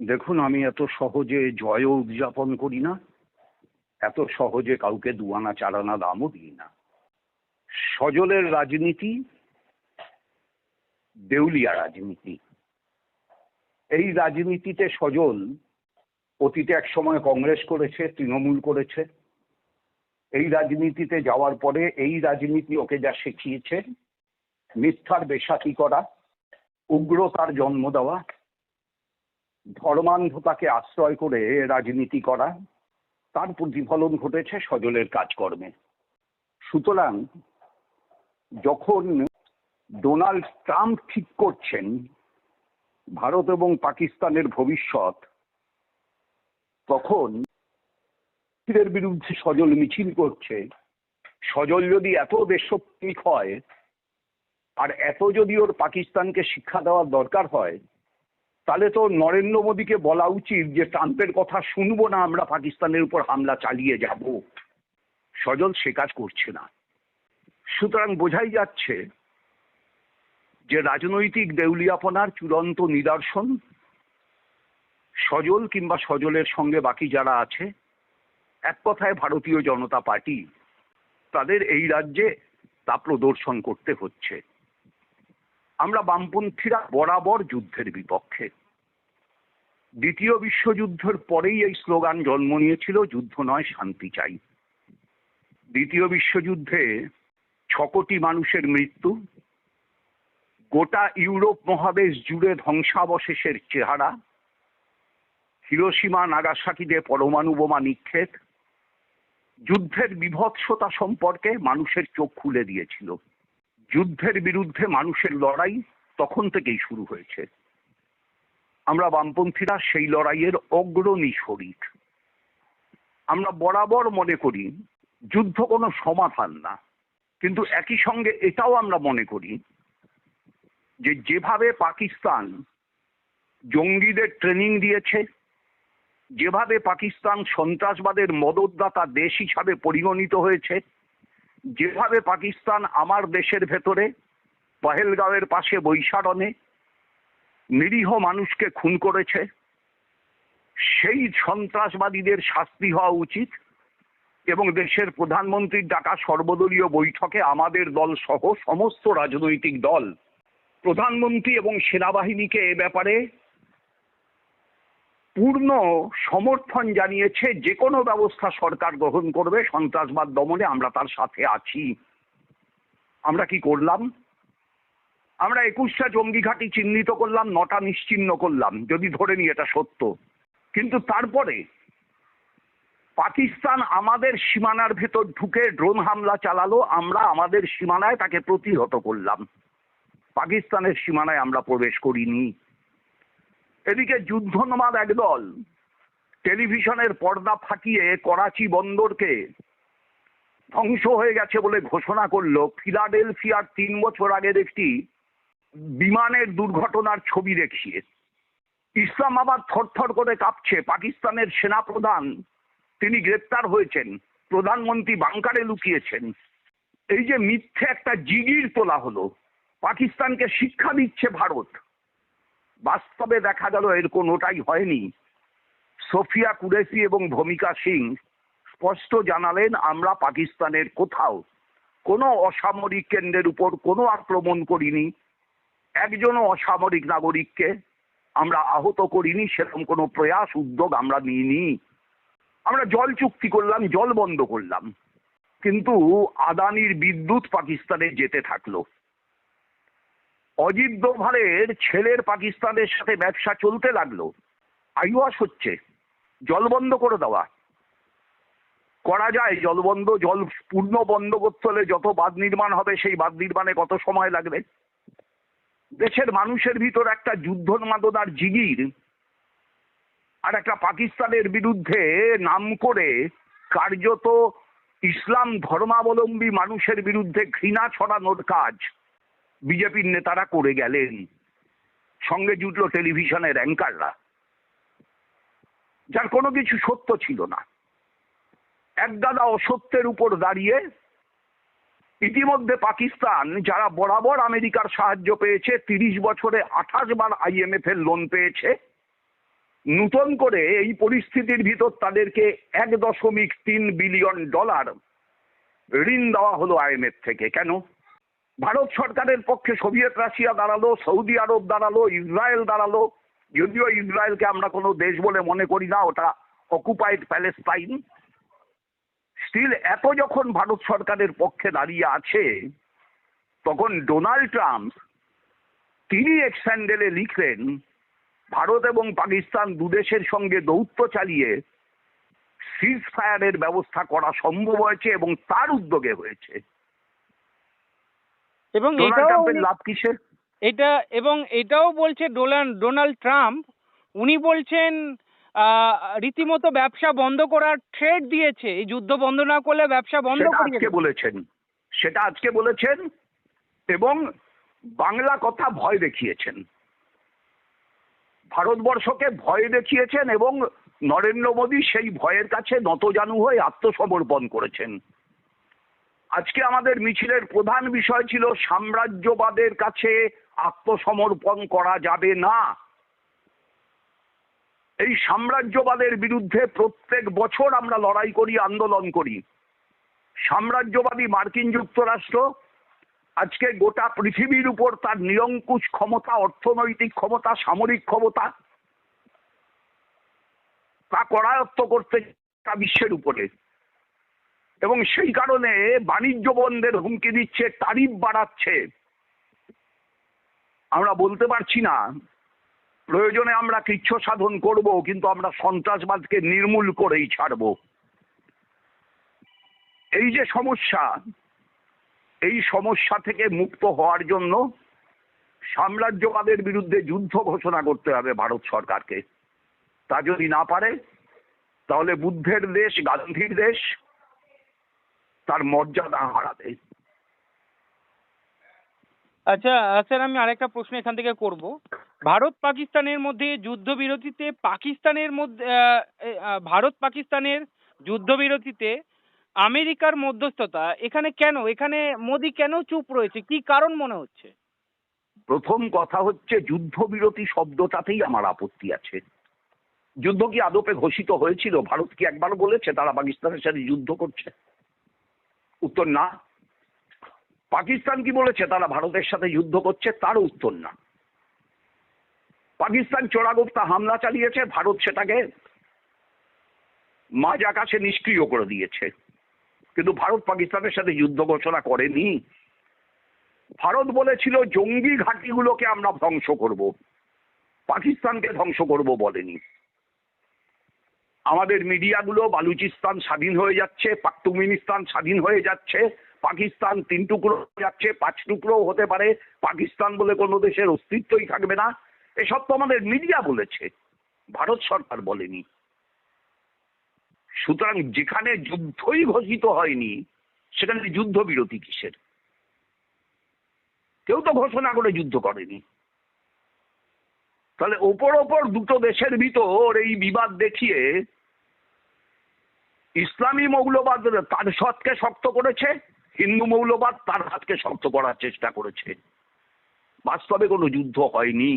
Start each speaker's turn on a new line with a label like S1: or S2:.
S1: দেখুন, আমি এত সহজে জয়ও উদযাপন করি না, এত সহজে কাউকে দুয়ানা চারানা দামও দিই না। সজলের রাজনীতি, দেউলিয়া রাজনীতি, এই রাজনীতিতে সজল অতীতে এক সময় কংগ্রেস করেছে, তৃণমূল করেছে। এই রাজনীতিতে যাওয়ার পরে এই রাজনীতি ওকে যা শিখিয়েছে, মিথ্যার বেশাকি করা, উগ্রতার জন্ম দেওয়া ধর্মান্ধতাকে আশ্রয় করে রাজনীতি করা, তার প্রতিফলন ঘটেছে সজলের কাজকর্মে। সুতরাং যখন ডোনাল্ড ট্রাম্প ঠিক করছেন, ভারত এবং পাকিস্তানের ভবিষ্যৎ, তখন এর বিরুদ্ধে সজল মিছিল করছে। সজল যদি এত দেশপ্রেমিক হয়, আর এত যদি ওর পাকিস্তানকে শিক্ষা দেওয়ার দরকার হয় তাহলে তো নরেন্দ্র মোদীকে বলা উচিত যে ট্রাম্পের কথা শুনব না আমরা, পাকিস্তানের উপর হামলা চালিয়ে যাব। সজল সে কাজ করছে না। সুতরাং বোঝাই যাচ্ছে যে রাজনৈতিক দেউলিয়াপনার চূড়ান্ত নিদর্শন সজল কিংবা সজলের সঙ্গে বাকি যারা আছে, এক কথায় ভারতীয় জনতা পার্টি, তাদের এই রাজ্যে তা প্রদর্শন করতে হচ্ছে। আমরা বামপন্থীরা বরাবর যুদ্ধের বিপক্ষে। দ্বিতীয় বিশ্বযুদ্ধের পরেই এই স্লোগান জন্ম নিয়েছিল, যুদ্ধ নয়, শান্তি চাই। দ্বিতীয় বিশ্বযুদ্ধে ছ কোটি মানুষের মৃত্যু, গোটা ইউরোপ মহাদেশ জুড়ে ধ্বংসাবশেষের চেহারা হিরোসীমা নাগাসাকিতে পরমাণু বোমা নিক্ষেপ, যুদ্ধের বিভৎসতা সম্পর্কে মানুষের চোখ খুলে দিয়েছিল। যুদ্ধের বিরুদ্ধে মানুষের লড়াই তখন থেকেই শুরু হয়েছে। আমরা বামপন্থীরা সেই লড়াইয়ের অগ্রণী শরীর। আমরা বরাবর মনে করি, যুদ্ধ কোনো সমাধান না। কিন্তু একই সঙ্গে এটাও আমরা মনে করি, যে যেভাবে পাকিস্তান জঙ্গিদের ট্রেনিং দিয়েছে, যেভাবে পাকিস্তান সন্ত্রাসবাদের মদতদাতা দেশ হিসাবে পরিগণিত হয়েছে, যেভাবে পাকিস্তান আমার দেশের ভেতরে, পহেলগাঁওয়ের পাশে বৈশারণে নিরীহ মানুষকে খুন করেছে। সেই সন্ত্রাসবাদীদের শাস্তি হওয়া উচিত এবং দেশের প্রধানমন্ত্রীর ডাকা সর্বদলীয় বৈঠকে আমাদের দল সহ সমস্ত রাজনৈতিক দল, প্রধানমন্ত্রী এবং সেনাবাহিনীকে এ ব্যাপারে পূর্ণ সমর্থন জানিয়েছে, যে কোনো ব্যবস্থা সরকার গ্রহণ করবে, সন্ত্রাসবাদ দমনে আমরা তার সাথে আছি। আমরা কি করলাম? আমরা একুশটা জঙ্গি ঘাঁটি চিহ্নিত করলাম, নটা নিশ্চিহ্ন করলাম, যদি ধরে নিই এটা সত্য। কিন্তু তারপরে পাকিস্তান আমাদের সীমানার ভেতর ঢুকে ড্রোন হামলা চালালো, আমরা আমাদের সীমানায় তাকে প্রতিহত করলাম। পাকিস্তানের সীমানায় আমরা প্রবেশ করিনি। এদিকে যুদ্ধোন্মাদ একদল টেলিভিশনের পর্দা ফাটিয়ে করাচি বন্দরকে ধ্বংস হয়ে গেছে বলে ঘোষণা করল। ফিলাডেলফিয়ার তিন বছর আগের একটি বিমানের দুর্ঘটনার ছবি দেখিয়ে। ইসলামাবাদ থরথর করে কাঁপছে পাকিস্তানের সেনাপ্রধান। তিনি গ্রেপ্তার হয়েছেন, প্রধানমন্ত্রী বাংকারে লুকিয়েছেন। এই যে মিথ্যে একটা জিগির তোলা হলো, পাকিস্তানকে শিক্ষা দিচ্ছে ভারত। বাস্তবে দেখা গেল এর কোনোটাই হয়নি। সোফিয়া কুরেশি এবং ভূমিকা সিং স্পষ্ট জানালেন, আমরা পাকিস্তানের কোথাও কোনো অসামরিক কেন্দ্রের উপর কোনো আক্রমণ করিনি। একজনও অসামরিক নাগরিককে আমরা আহত করিনি, সেরকম কোনো প্রয়াস, উদ্যোগ আমরা নিইনি। আমরা জল চুক্তি করলাম, জল বন্ধ করলাম। কিন্তু আদানির বিদ্যুৎ পাকিস্তানে যেতে থাকল। অজিত দোভালের ছেলের পাকিস্তানের সাথে ব্যবসা চলতে লাগল। আইওয়াস হচ্ছে, জল বন্ধ করে দেওয়া। করা যায়, জল বন্ধ, জল পূর্ণ বন্ধ করতে হলে যত বাঁধ নির্মাণ হবে, সেই বাঁধ নির্মাণে কত সময় লাগবে? দেশের মানুষের ভিতর একটা যুদ্ধোন্মাদনার জিগির আর একটা পাকিস্তানের বিরুদ্ধে নাম করে কার্যত ইসলাম ধর্মাবলম্বী মানুষের বিরুদ্ধে ঘৃণা ছড়ানোর কাজ বিজেপির নেতারা করে গেলেন। সঙ্গে জুটল টেলিভিশনের অ্যাঙ্কাররা। যার কোনো কিছু সত্য ছিল না। একগাদা অসত্যের উপর দাঁড়িয়ে ইতিমধ্যে পাকিস্তান, যারা বরাবর আমেরিকার সাহায্য পেয়েছে, তিরিশ বছরে আঠাশ বার আইএমএফ এর লোন পেয়েছে, নূতন করে এই পরিস্থিতির ভিতর তাদেরকে এক দশমিক তিন বিলিয়ন ডলার ঋণ দেওয়া হলো আইএমএফ থেকে। কেন? ভারত সরকারের পক্ষে সোভিয়েত রাশিয়া দাঁড়াল, সৌদি আরব দাঁড়াল, ইসরায়েল দাঁড়াল। যদিও ইসরায়েলকে আমরা কোনো দেশ বলে মনে করি না, ওটা অকুপাইড প্যালেস্তাইন স্টিল এত যখন ভারত সরকারের পক্ষে দাঁড়িয়ে আছে তখন ডোনাল্ড ট্রাম্প তিনি এক স্যান্ডেলে লিখলেন ভারত এবং পাকিস্তান দুদেশের সঙ্গে দৌত্য চালিয়ে সিজ ফায়ারের ব্যবস্থা করা সম্ভব হয়েছে এবং তার উদ্যোগে হয়েছে।
S2: এবং এটাও
S1: লাভ কিসের?
S2: এটা এবং এটাও বলছে ডোনাল্ড ট্রাম্প উনি বলছেন রীতিমতো ব্যবসা বন্ধ করার থ্রেট দিয়েছে। এই যুদ্ধ বন্ধ না করলে ব্যবসা বন্ধ
S1: আজকে বলেছেন। সেটা আজকে বলেছেন এবং বাংলা কথা ভয় দেখিয়েছেন। ভারতবর্ষকে ভয় দেখিয়েছেন এবং নরেন্দ্র মোদী সেই ভয়ের কাছে নতজানু হয়ে আত্মসমর্পণ করেছেন। আজকে আমাদের মিছিলের প্রধান বিষয় ছিল সাম্রাজ্যবাদের কাছে আত্মসমর্পণ করা যাবে না। এই সাম্রাজ্যবাদের বিরুদ্ধে প্রত্যেক বছর আমরা লড়াই করি, আন্দোলন করি। সাম্রাজ্যবাদী মার্কিন যুক্তরাষ্ট্র আজকে গোটা পৃথিবীর উপর তার নিরঙ্কুশ ক্ষমতা, অর্থনৈতিক ক্ষমতা, সামরিক ক্ষমতা, তা করায়ত্ত করতে বিশ্বের উপরে। এবং সেই কারণে বাণিজ্য বন্ধের হুমকি দিচ্ছে, তারিফ বাড়াচ্ছে। আমরা বলতে পারছি না প্রয়োজনে আমরা কৃচ্ছ সাধন করব, কিন্তু আমরা সন্ত্রাসবাদকে নির্মূল করেই ছাড়বো। এই যে সমস্যা, এই সমস্যা থেকে মুক্ত হওয়ার জন্য সাম্রাজ্যবাদের বিরুদ্ধে যুদ্ধ ঘোষণা করতে হবে ভারত সরকারকে। তা যদি না পারে, তাহলে বুদ্ধের দেশ, গান্ধীর দেশ তার মর্যাদা হারাবে।
S2: আচ্ছা স্যার, আমি আরেকটা প্রশ্ন এখান থেকে করব। ভারত পাকিস্তানের মধ্যে যুদ্ধবিরতিতে পাকিস্তানের মধ্যে ভারত পাকিস্তানের যুদ্ধবিরতিতে আমেরিকার মধ্যস্থতা, এখানে কেন, এখানে মোদি কেন চুপ রয়েছে? কি কারণ মনে হচ্ছে?
S1: প্রথম কথা হচ্ছে যুদ্ধবিরতি শব্দটাতেই আমার আপত্তি আছে। যুদ্ধ কি আদপে ঘোষিত হয়েছিল? ভারত কি একবার বলেছে তারা পাকিস্তানের সাথে যুদ্ধ করছে? উত্তর না। পাকিস্তান কি বলেছে তারা ভারতের সাথে যুদ্ধ করছে? তার উত্তর না। পাকিস্তান চোরাগোপ্তা হামলা চালিয়েছে, ভারত সেটাকে মাঝ আকাশে নিষ্ক্রিয় করে দিয়েছে। কিন্তু ভারত পাকিস্তানের সাথে যুদ্ধ ঘোষণা করেনি। ভারত বলেছিল, জঙ্গি ঘাঁটিগুলোকে আমরা ধ্বংস করব। পাকিস্তানকে ধ্বংস করব বলেনি। আমাদের মিডিয়াগুলো বালুচিস্তান স্বাধীন হয়ে যাচ্ছে পাকতুমিনিস্তান স্বাধীন হয়ে যাচ্ছে, পাকিস্তান তিন টুকরো যাচ্ছে, পাঁচ টুকরো হতে পারে। পাকিস্তান বলে কোনো দেশের অস্তিত্বই থাকবে না। এসব তো আমাদের মিডিয়া বলেছে, ভারত সরকার বলেনি। সুতরাং যেখানে যুদ্ধই ঘোষিত হয়নি, সেখানে যুদ্ধবিরতি কিসের? কেউ তো ঘোষণা করে যুদ্ধ করেনি। তাহলে ওপর ওপর দুটো দেশের ভিতর এই বিবাদ দেখিয়ে ইসলামী মৌলবাদ তার সৎকে শক্ত করেছে, হিন্দু মৌলবাদ তার হাতকে শক্ত করার চেষ্টা করেছে। বাস্তবে কোনো যুদ্ধ হয়নি।